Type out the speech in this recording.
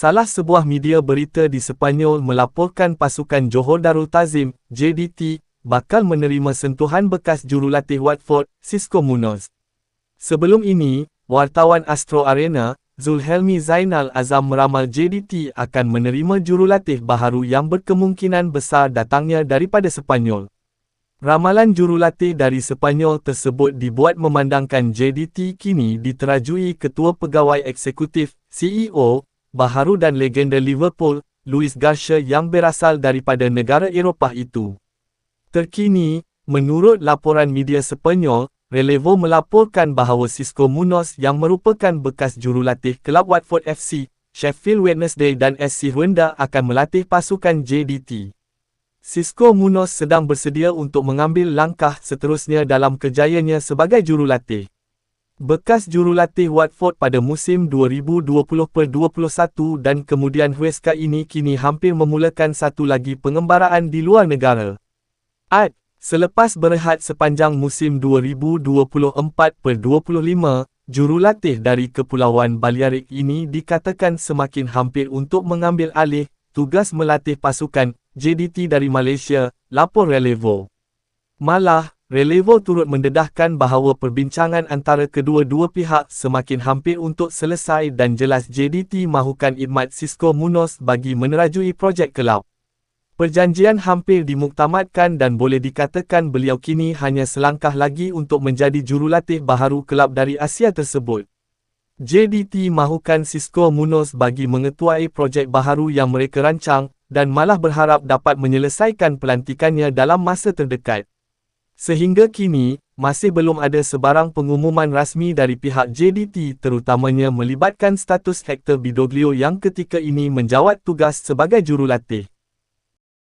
Salah sebuah media berita di Sepanyol melaporkan pasukan Johor Darul Tazim, JDT, bakal menerima sentuhan bekas jurulatih Watford, Cisco Munoz. Sebelum ini, wartawan Astro Arena, Zulhelmi Zainal Azam meramal JDT akan menerima jurulatih baharu yang berkemungkinan besar datangnya daripada Sepanyol. Ramalan jurulatih dari Sepanyol tersebut dibuat memandangkan JDT kini diterajui Ketua Pegawai Eksekutif, CEO, baharu dan legenda Liverpool, Luis Garcia yang berasal daripada negara Eropah itu. Terkini, menurut laporan media Sepanyol, Relevo melaporkan bahawa Cisco Munoz yang merupakan bekas jurulatih kelab Watford FC, Sheffield Wednesday dan SC Rwanda akan melatih pasukan JDT. Cisco Munoz sedang bersedia untuk mengambil langkah seterusnya dalam kejayaannya sebagai jurulatih. Bekas jurulatih Watford pada musim 2020-21 dan kemudian Huesca ini kini hampir memulakan satu lagi pengembaraan di luar negara. Ad, selepas berehat sepanjang musim 2024-25, jurulatih dari Kepulauan Balearic ini dikatakan semakin hampir untuk mengambil alih tugas melatih pasukan JDT dari Malaysia, lapor Relevo. Malah, Relevo turut mendedahkan bahawa perbincangan antara kedua-dua pihak semakin hampir untuk selesai dan jelas JDT mahukan khidmat Cisco Munoz bagi menerajui projek kelab. Perjanjian hampir dimuktamadkan dan boleh dikatakan beliau kini hanya selangkah lagi untuk menjadi jurulatih baharu kelab dari Asia tersebut. JDT mahukan Cisco Munoz bagi mengetuai projek baharu yang mereka rancang dan malah berharap dapat menyelesaikan pelantikannya dalam masa terdekat. Sehingga kini, masih belum ada sebarang pengumuman rasmi dari pihak JDT terutamanya melibatkan status Hector Bidoglio yang ketika ini menjawat tugas sebagai jurulatih.